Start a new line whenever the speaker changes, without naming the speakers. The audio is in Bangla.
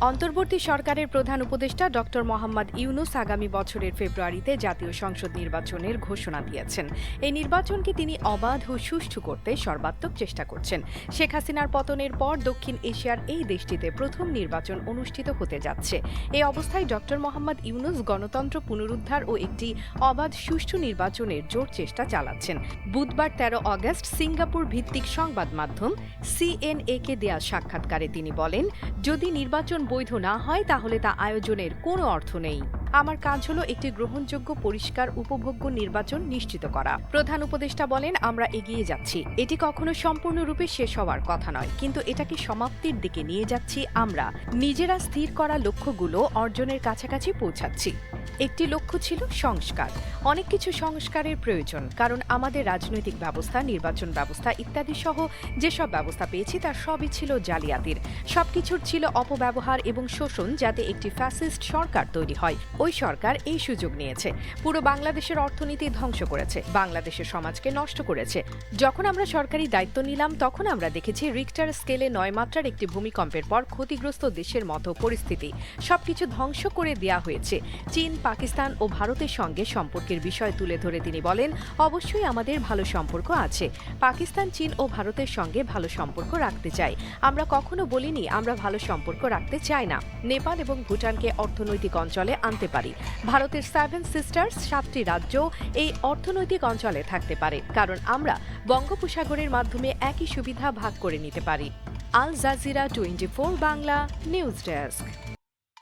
অন্তর্বর্তী সরকারের প্রধান উপদেষ্টা ডক্টর মোহাম্মদ ইউনুস আগামী বছরের ফেব্রুয়ারিতে জাতীয় সংসদ নির্বাচনের ঘোষণা দিয়েছেন। এই নির্বাচনকে তিনি অবাধ ও সুষ্ঠু করতে সর্বাত্মক চেষ্টা করছেন। শেখ হাসিনার পতনের পর দক্ষিণ এশিয়ার এই দেশটিতে প্রথম নির্বাচন অনুষ্ঠিত হতে যাচ্ছে। এই অবস্থায় ডক্টর মোহাম্মদ ইউনুস গণতন্ত্র পুনরুদ্ধার ও একটি অবাধ সুষ্ঠু নির্বাচনের জোর চেষ্টা চালাচ্ছেন। বুধবার তেরো অগস্ট সিঙ্গাপুর ভিত্তিক সংবাদ মাধ্যম সিএনএ কে দেয়া সাক্ষাৎকারে তিনি বলেন, যদি নির্বাচন বৈধ না হয় তাহলে তা আয়োজনের কোনো অর্থ নেই। আমার কাজ হলো একটি গ্রহণযোগ্য, পরিষ্কার, উপভোগ্য নির্বাচন নিশ্চিত করা। প্রধান উপদেষ্টা বলেন, আমরা এগিয়ে যাচ্ছি। এটি কখনো সম্পূর্ণরূপে শেষ হওয়ার কথা নয়, কিন্তু এটাকে সমাপ্তির দিকে নিয়ে যাচ্ছি আমরা। নিজেরা স্থির করা লক্ষ্যগুলো অর্জনের কাছাকাছি পৌঁছাচ্ছি। একটি লক্ষ্য ছিল সংস্কার। অনেক কিছু সংস্কারের প্রয়োজন, কারণ আমাদের রাজনৈতিক ব্যবস্থা, নির্বাচন ব্যবস্থা ইত্যাদি সহ যেসব ব্যবস্থা পেয়েছি তার সবই ছিল জালিয়াতির। সবকিছুর ছিল অপব্যবহার এবং শোষণ যাতে একটি ফ্যাসিস্ট সরকার তৈরি হয়। ওই সরকার এই সুযোগ নিয়েছে। পুরো বাংলাদেশের অর্থনীতি ধ্বংস করেছে, বাংলাদেশের সমাজকে নষ্ট করেছে। যখন আমরা সরকারি দায়িত্ব নিলাম, তখন আমরা দেখেছি রিক্টার স্কেলে নয় মাত্রার একটি ভূমিকম্পের পর ক্ষতিগ্রস্ত দেশের মতো পরিস্থিতি। সবকিছু ধ্বংস করে দেয়া হয়েছে। চীন, পাকিস্তান ও ভারতের সঙ্গে সম্পর্কের বিষয় তুলে ধরে তিনি বলেন, অবশ্যই আমাদের ভালো সম্পর্ক আছে। পাকিস্তান, চীন ও ভারতের সঙ্গে ভালো সম্পর্ক রাখতে চাই। আমরা কখনো বলিনি আমরা ভালো সম্পর্ক রাখতে চাই না। নেপাল এবং ভুটানকে অর্থনৈতিক অঞ্চলে আনতে পারি। ভারতের সেভেন সিস্টার্স সাতটি রাজ্য এই অর্থনৈতিক অঞ্চলে থাকতে পারে, কারণ আমরা বঙ্গোপসাগরের মাধ্যমে একই সুবিধা ভাগ করে নিতে পারি। Al Jazeera twenty four Bangla news desk.